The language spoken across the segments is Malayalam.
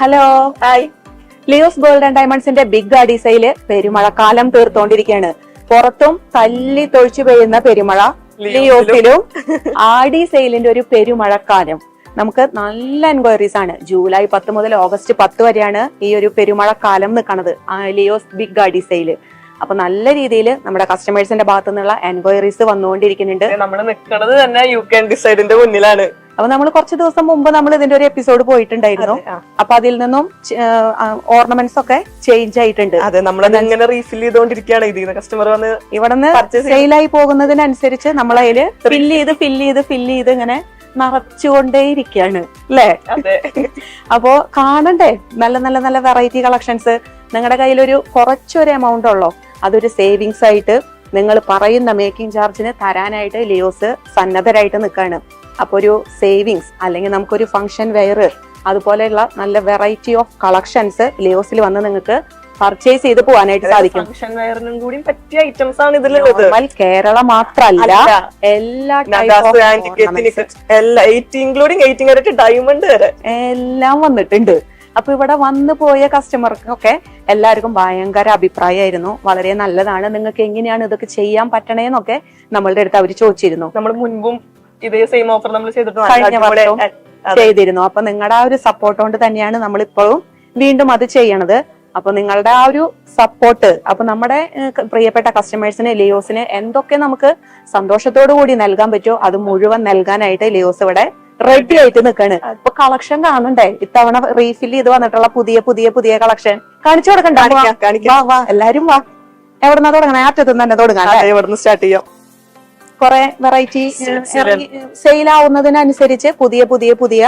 Hello. Hi. Leo's gold and ഡയമണ്ട്സിന്റെ big അഡീസയിൽ സെയിൽ പെരുമഴക്കാലം തീർത്തോണ്ടിരിക്കുകയാണ് പുറത്തും തല്ലി തൊഴിച്ചു പെയ്യുന്ന പെരുമഴ ലിയോസിലും. ആടി സെയിലിന്റെ ഒരു പെരുമഴക്കാലം. നമുക്ക് നല്ല എൻക്വയറീസ് ആണ്. ജൂലൈ പത്ത് മുതൽ ഓഗസ്റ്റ് പത്ത് വരെയാണ് ഈ ഒരു പെരുമഴക്കാലം നിൽക്കുന്നത് ലിയോസ് ബിഗ് ഗാഡി സെയിൽ. അപ്പൊ നല്ല രീതിയിൽ നമ്മുടെ കസ്റ്റമേഴ്സിന്റെ ഭാഗത്തു നിന്നുള്ള എൻക്വയറീസ് വന്നുകൊണ്ടിരിക്കുന്നുണ്ട് നമ്മൾ നിൽക്കുന്നത് തന്നെ യു കെ ഡിസൈഡിന്റെ മുന്നിലാണ്. അപ്പൊ നമ്മൾ കുറച്ച് ദിവസം മുമ്പ് നമ്മൾ ഇതിന്റെ ഒരു എപ്പിസോഡ് പോയിട്ടുണ്ടായിരുന്നു. അപ്പൊ അതിൽ നിന്നും ഓർണമെന്റ്സ് ഒക്കെ ചേഞ്ച് ആയിട്ടുണ്ട്. അതെ നമ്മൾ ഇങ്ങനെ റീഫിൽ ചെയ്തോണ്ടിരിക്കുകയാണ്. ഇതിൽ കസ്റ്റമർ വന്ന് ഇവിടെ Purchase ചെയ്ത് സെയിലായി പോകുന്നതിനനുസരിച്ച് നമ്മൾ അതിൽ ഫില്ല് ചെയ്ത് ഫില്ല് ചെയ്ത് ഫില്ല് ചെയ്ത് ഇങ്ങനെ നിറച്ചുകൊണ്ടേയിരിക്കുകയാണ്. അല്ലേ അപ്പോ കാണണ്ടേ? നല്ല നല്ല നല്ല വെറൈറ്റി കളക്ഷൻസ് നിങ്ങളുടെ കയ്യിലൊരു കുറച്ചൊരു എമൗണ്ട് ഉള്ളോ? അതൊരു സേവിങ്സ് ആയിട്ട് നിങ്ങൾ പറയുന്ന മേക്കിംഗ് ചാർജിന് തരാനായിട്ട് ലിയോസ് സന്നദ്ധരായിട്ട് നിൽക്കുകയാണ് അപ്പൊ ഒരു സേവിങ്സ് അല്ലെങ്കിൽ നമുക്കൊരു ഫംഗ്ഷൻ വെയർ അതുപോലെയുള്ള നല്ല വെറൈറ്റി ഓഫ് കളക്ഷൻസ് ലിയോസിൽ വന്ന് നിങ്ങൾക്ക് പർച്ചേസ് ചെയ്ത് പോകാനായിട്ട് സാധിക്കും. ഫംഗ്ഷൻ വെയറിനും കൂടി പറ്റിയ ഐറ്റംസ് ആണ് ഇതിലുള്ളത് കേരള മാത്രല്ല എല്ലാ ഡയമണ്ട് വരെ. എല്ലാം വന്നിട്ടുണ്ട്. അപ്പൊ ഇവിടെ വന്നു പോയ കസ്റ്റമർക്കൊക്കെ എല്ലാവർക്കും ഭയങ്കര അഭിപ്രായമായിരുന്നു. വളരെ നല്ലതാണ്. നിങ്ങൾക്ക് എങ്ങനെയാണ് ഇതൊക്കെ ചെയ്യാൻ പറ്റണേന്നൊക്കെ നമ്മളുടെ അടുത്ത് അവർ ചോദിച്ചിരുന്നു. നമ്മൾ മുൻപും ഇതേ സെയിം ഓഫർ നമ്മൾ ചെയ്തിട്ടുണ്ട്. ചെയ്തിരുന്നു. അപ്പൊ നിങ്ങളുടെ ആ ഒരു സപ്പോർട്ട് കൊണ്ട് തന്നെയാണ് നമ്മൾ ഇപ്പോഴും വീണ്ടും അത് ചെയ്യണത്. അപ്പൊ നിങ്ങളുടെ ആ ഒരു സപ്പോർട്ട് അപ്പൊ നമ്മുടെ പ്രിയപ്പെട്ട കസ്റ്റമേഴ്സിന് ലിയോസിന് എന്തൊക്കെ നമുക്ക് സന്തോഷത്തോടു കൂടി നൽകാൻ പറ്റുമോ അത് മുഴുവൻ നൽകാനായിട്ട് ലിയോസ് ഇവിടെ റെഡി ആയിട്ട് നിൽക്കാണ് ഇപ്പൊ കളക്ഷൻ കാണണ്ടേ ഇത്തവണ റീഫിൽ ചെയ്ത് വന്നിട്ടുള്ള പുതിയ പുതിയ പുതിയ കളക്ഷൻ കാണിച്ചു കൊടുക്കണ്ട. എല്ലാരും വാ. എവിടെന്നാ തുടങ്ങണേ? അറ്റത്ത് തന്നെ തുടങ്ങാം സ്റ്റാർട്ട് ചെയ്യാം. കുറെ വെറൈറ്റി സെയിൽ ആവുന്നതിനനുസരിച്ച് പുതിയ പുതിയ പുതിയ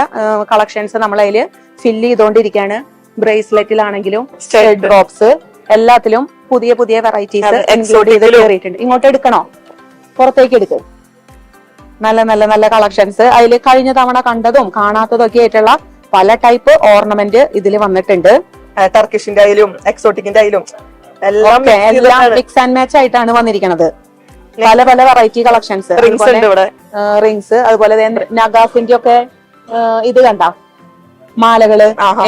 കളക്ഷൻസ് നമ്മൾ അതിൽ ഫില്ല് ചെയ്തുകൊണ്ടിരിക്കുകയാണ് ബ്രേസ്ലെറ്റിലാണെങ്കിലും സ്റ്റെഡ് ഡ്രോപ്സ് എല്ലാത്തിലും പുതിയ പുതിയ വെറൈറ്റീസ് ഇൻക്ലൂഡ് ചെയ്ത് കയറിയിട്ടുണ്ട് ഇങ്ങോട്ട് എടുക്കണോ? പുറത്തേക്ക് എടുക്കും. നല്ല നല്ല നല്ല കളക്ഷൻസ് അതിൽ കഴിഞ്ഞ തവണ കണ്ടതും കാണാത്തതും ഒക്കെ ആയിട്ടുള്ള പല ടൈപ്പ് ഓർണമെന്റ് ഇതിൽ വന്നിട്ടുണ്ട്. ടർക്കിഷിന്റെ ആയാലും എക്സോട്ടിക്കിന്റെ ആയാലും എല്ലാം മിക്സ് ആൻഡ് മാച്ച് ആയിട്ടാണ് വന്നിരിക്കുന്നത് പല പല വെറൈറ്റി കളക്ഷൻസ് റിങ്സ് അതുപോലെ നഗാസിന്റെ ഒക്കെ ഇത് കണ്ട? മാലകൾ.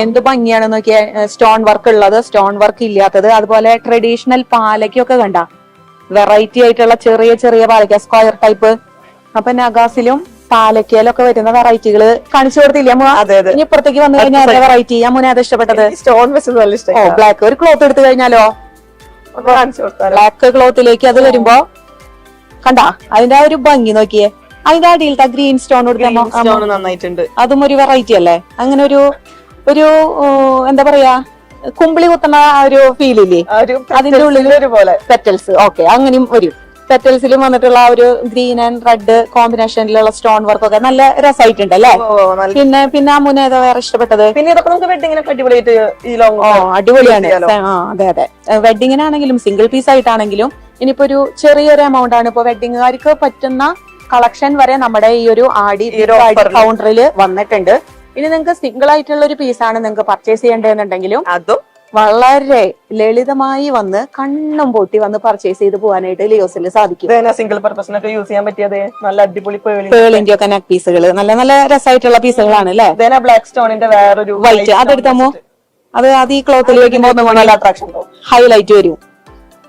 എന്ത് ഭംഗിയാണ് നോക്കിയ? സ്റ്റോൺ വർക്ക് ഉള്ളത്. സ്റ്റോൺ വർക്ക് ഇല്ലാത്തത്. അതുപോലെ ട്രഡീഷണൽ പാലയ്ക്കൊക്കെ കണ്ട? വെറൈറ്റി ആയിട്ടുള്ള ചെറിയ ചെറിയ പാലയ്ക്ക സ്ക്വയർ ടൈപ്പ് അപ്പൊ നഗാസിലും പാലക്കയിലൊക്കെ വരുന്ന വെറൈറ്റികൾ കാണിച്ചു കൊടുത്തില്ല ഇനി ഇപ്പുറത്തേക്ക് വന്നു കഴിഞ്ഞാൽ വെറൈറ്റി അമ്മൂനെ അത് ഇഷ്ടപ്പെട്ടത്. സ്റ്റോൺ വെച്ചത് നല്ല ബ്ലാക്ക് ഒരു ക്ലോത്ത് എടുത്തു കഴിഞ്ഞാലോ? ബ്ലാക്ക് ക്ലോത്തിലേക്ക് അത് വരുമ്പോ കണ്ട അതിന്റെ ആ ഒരു ഭംഗി നോക്കിയേ. അതിന്റെ അടിയിലത്തെ ഗ്രീൻ സ്റ്റോൺ നന്നായിട്ടുണ്ട്. അതും ഒരു വെറൈറ്റി അല്ലേ? അങ്ങനെ ഒരു ഒരു എന്താ പറയാ കുമ്പിളി കുത്തുന്ന ആ ഒരു ഫീലില്ലേ അതിന്റെ ഉള്ളിൽ ഒരു പോലെ പെറ്റൽസ് ഓക്കെ അങ്ങനെയും വരും. പെറ്റൽസിലും വന്നിട്ടുള്ള ആ ഒരു ഗ്രീൻ ആൻഡ് റെഡ് കോമ്പിനേഷനിലുള്ള സ്റ്റോൺ വർക്ക് ഒക്കെ നല്ല രസമായിട്ടുണ്ട് അല്ലേ? പിന്നെ പിന്നെ ആ മുന്നേ ഏതോ വേറെ ഇഷ്ടപ്പെട്ടത്? പിന്നെ ഇതൊക്കെ നമുക്ക് വെഡിങ്ങിനൊക്കെ അടിപൊളിയായിട്ട് ഈ ലോങ് ഓ അടിപൊളിയാണ്. അതെ അതെ. വെഡിങ്ങിനാണെങ്കിലും സിംഗിൾ പീസ് ആയിട്ടാണെങ്കിലും ഇനിയിപ്പോ ഒരു ചെറിയൊരു എമൗണ്ട് ആണ്. ഇപ്പൊ വെഡിങ്ങുകാർക്ക് പറ്റുന്ന കളക്ഷൻ വരെ നമ്മുടെ ഈ ഒരു ആടി. കൗണ്ടറിൽ വന്നിട്ടുണ്ട്. ഇനി നിങ്ങൾക്ക് സിംഗിൾ ആയിട്ടുള്ള ഒരു പീസാണ് നിങ്ങൾക്ക് പർച്ചേസ് ചെയ്യേണ്ടതെന്നുണ്ടെങ്കിലും അതും വളരെ ലളിതമായി വന്ന് കണ്ണും പൊട്ടി വന്ന് പർച്ചേസ് ചെയ്ത് പോകാനായിട്ട് ലിയോസിൽ സാധിക്കും. സിംഗിൾ പർപ്പസിനൊക്കെ യൂസ് ചെയ്യാൻ പറ്റിയത് നല്ല അടിപൊളി പേളി പേളിന്റെ ഒക്കെ നെക്ക് പീസുകൾ നല്ല നല്ല രസമായിട്ടുള്ള പീസുകളാണ് അല്ലേ? ബ്ലാക്ക് സ്റ്റോണിന്റെ വേറൊരു വൈറ്റ് അതെടുത്തമോ അത് അത് ഈ ക്ലോത്തിൽ വെക്കുമ്പോൾ അട്രാക്ഷൻ ഹൈലൈറ്റ് വരും.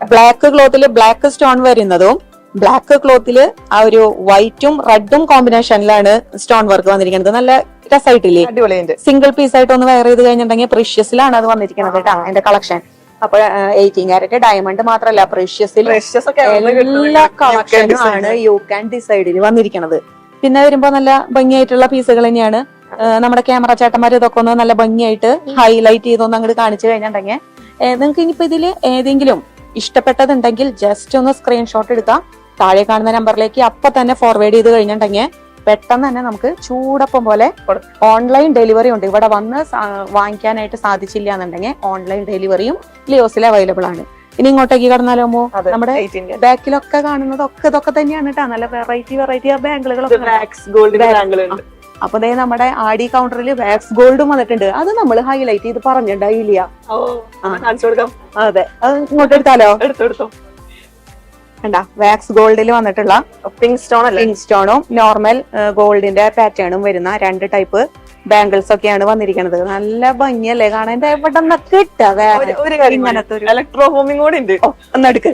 ബ്ലാക്ക് ക്ലോത്തിൽ ബ്ലാക്ക് സ്റ്റോൺ വരുന്നതും ബ്ലാക്ക് ക്ലോത്തിൽ ആ ഒരു വൈറ്റും റെഡും കോമ്പിനേഷനിലാണ് സ്റ്റോൺ വർക്ക് വന്നിരിക്കുന്നത്. നല്ല രസമായിട്ടില്ലേ സിംഗിൾ പീസ് ആയിട്ട് ഒന്ന് വെയർ ചെയ്ത് കഴിഞ്ഞിട്ടുണ്ടെങ്കിൽ പ്രീഷ്യസിലാണ് അത് വന്നിരിക്കുന്നത് കേട്ടോ എന്റെ കളക്ഷൻ അപ്പൊ എയ്റ്റീൻ ക്യാരറ്റ് ഡയമണ്ട് മാത്രമല്ല പ്രീഷ്യസിൽ എല്ലാ കളക്ഷനും ആണ് യു ക്യാൻ ഡിസൈഡിൽ വന്നിരിക്കുന്നത്. പിന്നെ വരുമ്പോ നല്ല ഭംഗിയായിട്ടുള്ള പീസുകൾ തന്നെയാണ്. നമ്മുടെ ക്യാമറ ചേട്ടന്മാർ ഇതൊക്കെ ഒന്ന് നല്ല ഭംഗിയായിട്ട് ഹൈലൈറ്റ് ചെയ്തൊന്ന് അങ്ങോട്ട് കാണിച്ചു കഴിഞ്ഞിട്ടുണ്ടെങ്കിൽ നിങ്ങൾക്ക് ഇനിയിപ്പോ ഇതിൽ ഏതെങ്കിലും ഇഷ്ടപ്പെട്ടതുണ്ടെങ്കിൽ ജസ്റ്റ് ഒന്ന് സ്ക്രീൻഷോട്ട് എടുത്താൽ താഴെ കാണുന്ന നമ്പറിലേക്ക് അപ്പൊ തന്നെ ഫോർവേഡ് ചെയ്ത് കഴിഞ്ഞിട്ടുണ്ടെങ്കിൽ പെട്ടെന്ന് തന്നെ നമുക്ക് ചൂടപ്പം പോലെ ഓൺലൈൻ ഡെലിവറി ഉണ്ട്. ഇവിടെ വന്ന് വാങ്ങിക്കാനായിട്ട് സാധിച്ചില്ല എന്നുണ്ടെങ്കിൽ ഓൺലൈൻ ഡെലിവറിയും ലിയോസിൽ അവൈലബിൾ ആണ്. ഇനി ഇങ്ങോട്ടേക്ക് കടന്നാലോ? നമ്മുടെ ബാക്കിലൊക്കെ കാണുന്നതൊക്കെ ഇതൊക്കെ തന്നെയാണ് കേട്ടോ. നല്ല വെറൈറ്റി വെറൈറ്റി ബാങ്കിൾ ഉണ്ട്. അപ്പൊ ദേ നമ്മുടെ ആഡി കൗണ്ടറിൽ വാക്സ് ഗോൾഡും വന്നിട്ടുണ്ട്. അത് നമ്മൾ ഹൈലൈറ്റ് ചെയ്ത് പറഞ്ഞിട്ടുണ്ടായില്ല അതെ അത്. ഇങ്ങോട്ട് എടുത്താലോ? എടുത്തോ കണ്ട വാക്സ് ഗോൾഡിൽ വന്നിട്ടുള്ള പിങ്ക് സ്റ്റോൺ അല്ലേ? പിങ്ക് സ്റ്റോണും നോർമൽ ഗോൾഡിന്റെ പാറ്റേണും വരുന്ന രണ്ട് ടൈപ്പ് ബാംഗിൾസ് ഒക്കെയാണ് വന്നിരിക്കുന്നത് നല്ല ഭംഗിയല്ലേ കാണാൻ? എവിടെ നിന്നൊക്കെ കാര്യം ഇങ്ങനത്തെ ഒരു ഇലക്ട്രോ ഹോമിംഗ് കൂടെ ഉണ്ട്. ഒന്നെടുക്ക്.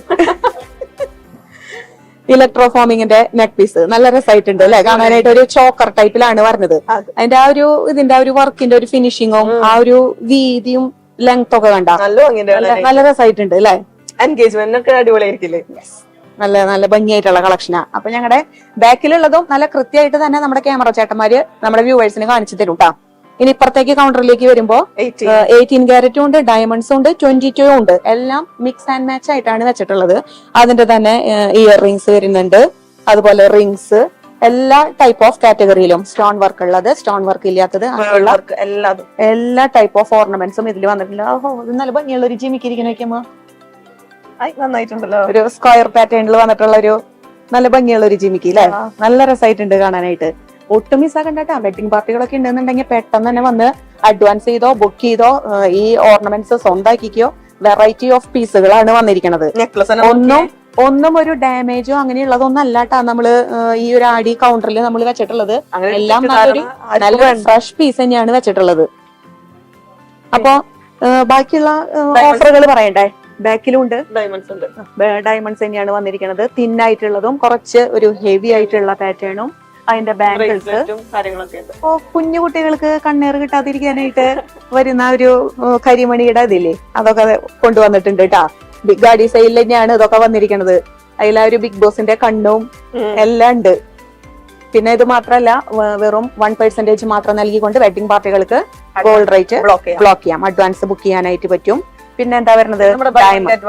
ഇലക്ട്രോ ഫോമിങ്ങിന്റെ നെക്ക് പീസ് നല്ല രസമായിട്ടുണ്ട് അല്ലെ? കാണാനായിട്ട് ഒരു ചോക്കർ ടൈപ്പിലാണ് പറഞ്ഞത് അതെ. അതിന്റെ ആ ഒരു ഇതിന്റെ ആ ഒരു വർക്കിന്റെ ഒരു ഫിനിഷിങ്ങും ആ ഒരു വീതിയും ലെങ്ത് ഒക്കെ കണ്ട. നല്ല രസമായിട്ടുണ്ട് അല്ലെ? എൻഗേജ്മെന്റ് അടിപൊളിയായിരിക്കില്ലേ? നല്ല നല്ല ഭംഗിയായിട്ടുള്ള കളക്ഷനാ അപ്പൊ ഞങ്ങളുടെ ബാക്കിലുള്ളതും നല്ല കൃത്യമായിട്ട് തന്നെ നമ്മുടെ ക്യാമറ ചേട്ടന്മാര് നമ്മുടെ വ്യൂവേഴ്സിന് കാണിച്ചു തരും കേട്ടോ ഇനി ഇപ്പുറത്തേക്ക് കൗണ്ടറിലേക്ക് വരുമ്പോ എയ്റ്റീൻ ക്യാരറ്റും ഉണ്ട് ഡയമണ്ട്സും ഉണ്ട് ട്വന്റി ടു ഉണ്ട്. എല്ലാം മിക്സ് ആൻഡ് മാച്ച് ആയിട്ടാണ് വെച്ചിട്ടുള്ളത്. അതിന്റെ തന്നെ ഇയർ റിങ്സ് വരുന്നുണ്ട്. അതുപോലെ റിങ്സ് എല്ലാ ടൈപ്പ് ഓഫ് കാറ്റഗറിയിലും സ്റ്റോൺ വർക്ക് ഉള്ളത് സ്റ്റോൺ വർക്ക് ഇല്ലാത്തത് എല്ലാ ടൈപ്പ് ഓഫ് ഓർണമെന്റ്സും ഇതിൽ വന്നിട്ടുണ്ട്. ഓഹോ നല്ല ഭംഗിയുള്ള ഒരു ജിമിക്കിരിക്കുന്ന വെക്കുമ്പോ നന്നായിട്ടുണ്ടല്ലോ. ഒരു സ്ക്വയർ പാറ്റേണിൽ വന്നിട്ടുള്ള ഒരു നല്ല ഭംഗിയുള്ള ഒരു ജിമിക്ക് അല്ലേ. നല്ല രസമായിട്ടുണ്ട് കാണാനായിട്ട്. ഒട്ടും മിസ്സാക്കണ്ടാ വെഡിങ് പാർട്ടികളൊക്കെ ഉണ്ടെന്നുണ്ടെങ്കിൽ പെട്ടെന്ന് തന്നെ വന്ന് അഡ്വാൻസ് ചെയ്തോ ബുക്ക് ചെയ്തോ ഈ ഓർണമെന്റ്സ് സ്വന്തമാക്കിക്കോ വെറൈറ്റി ഓഫ് പീസുകളാണ് വന്നിരിക്കുന്നത് ഒന്നും ഒന്നും ഒരു ഡാമേജോ അങ്ങനെയുള്ളതൊന്നും അല്ലാട്ടാ നമ്മൾ ഈ ഒരു ആടി കൗണ്ടറിൽ നമ്മൾ വെച്ചിട്ടുള്ളത്. എല്ലാം നല്ലൊരു നല്ല ഫ്രഷ് പീസ് തന്നെയാണ് വെച്ചിട്ടുള്ളത്. അപ്പോ ബാക്കിയുള്ള ഓഫറുകൾ പറയണ്ടേ? ബാക്കിലും ഉണ്ട്. ഡയമണ്ട്സ് ഉണ്ട് ഡയമണ്ട്സ് തന്നെയാണ് വന്നിരിക്കുന്നത് തിന്നായിട്ടുള്ളതും കുറച്ച് ഒരു ഹെവി ആയിട്ടുള്ള പാറ്റേണും അതിന്റെ ബാങ്കിൾസ് ഓ കുഞ്ഞു കുട്ടികൾക്ക് കണ്ണേറ് കിട്ടാതിരിക്കാനായിട്ട് വരുന്ന ഒരു കരിമണിയുടെ ഇതില്ലേ? അതൊക്കെ കൊണ്ടുവന്നിട്ടുണ്ട് കേട്ടാ ബിഗ് ഗാഡി സൈഡിൽ തന്നെയാണ് ഇതൊക്കെ വന്നിരിക്കുന്നത് അതിൽ ആ ഒരു ബിഗ് ബോസിന്റെ കണ്ണും എല്ലാം ഉണ്ട്. പിന്നെ ഇത് മാത്രമല്ല വെറും വൺ പെർസെന്റേജ് മാത്രം നൽകിക്കൊണ്ട് വെഡിങ് പാർട്ടികൾക്ക് ഗോൾഡ് റേറ്റ് ബ്ലോക്ക് ചെയ്യാം. അഡ്വാൻസ് ബുക്ക് ചെയ്യാനായിട്ട് പറ്റും. പിന്നെ എന്താ വരുന്നത് നമ്മുടെ diamond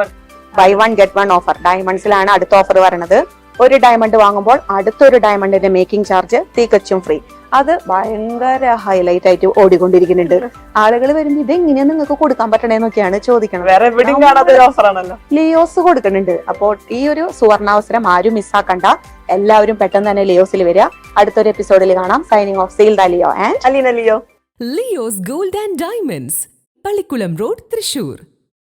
buy one get one offer ഡയമണ്ട്സിലാണ് അടുത്ത ഓഫർ പറയുന്നത് ഒരു ഡയമണ്ട് വാങ്ങുമ്പോൾ അടുത്തൊരു ഡയമണ്ടിന്റെ മേക്കിംഗ് ചാർജ് തികച്ചും ഫ്രീ അത് ഭയങ്കര ഹൈലൈറ്റ് ആയിട്ട് ഓടിക്കൊണ്ടിരിക്കുന്നുണ്ട്. ആളുകൾ വരുമ്പോൾ ഇത് എങ്ങനെയാ നിങ്ങൾക്ക് കൊടുക്കാൻ പറ്റണേന്നൊക്കെയാണ് ചോദിക്കുന്നത് വേറെ എവിടെയും കാണാത്ത ഒരു ഓഫർ ആണല്ലോ. ലിയോസ് കൊടുക്കുന്നുണ്ട്. അപ്പോൾ ഈ ഒരു സുവർണാവസരം ആരും മിസ്സാക്കണ്ട എല്ലാവരും പെട്ടെന്ന് തന്നെ ലിയോസിൽ വരിക. അടുത്തൊരു എപ്പിസോഡിൽ കാണാം. Signing off sale the Leo and Aleena Leo Leo's gold and diamonds Pallikulam road Thrissur.